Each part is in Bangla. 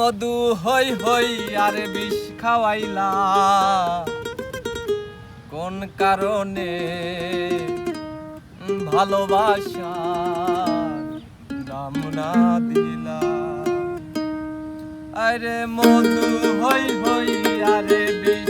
মধু হই হই আরে বিষ খাওয়াইলা। কোন কারণে? ভালোবাসা না দিলা। আরে মধু হই হই আরে বিষ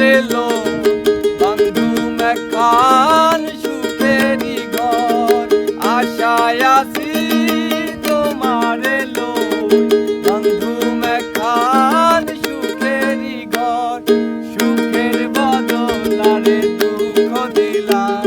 রেলো বান্ধুম খান সুখেরি ঘর আশায় আসি তোমার এলো। বান্ধুম খান সুখেরি ঘর সুখের বদলারে দুঃখ দিলাম।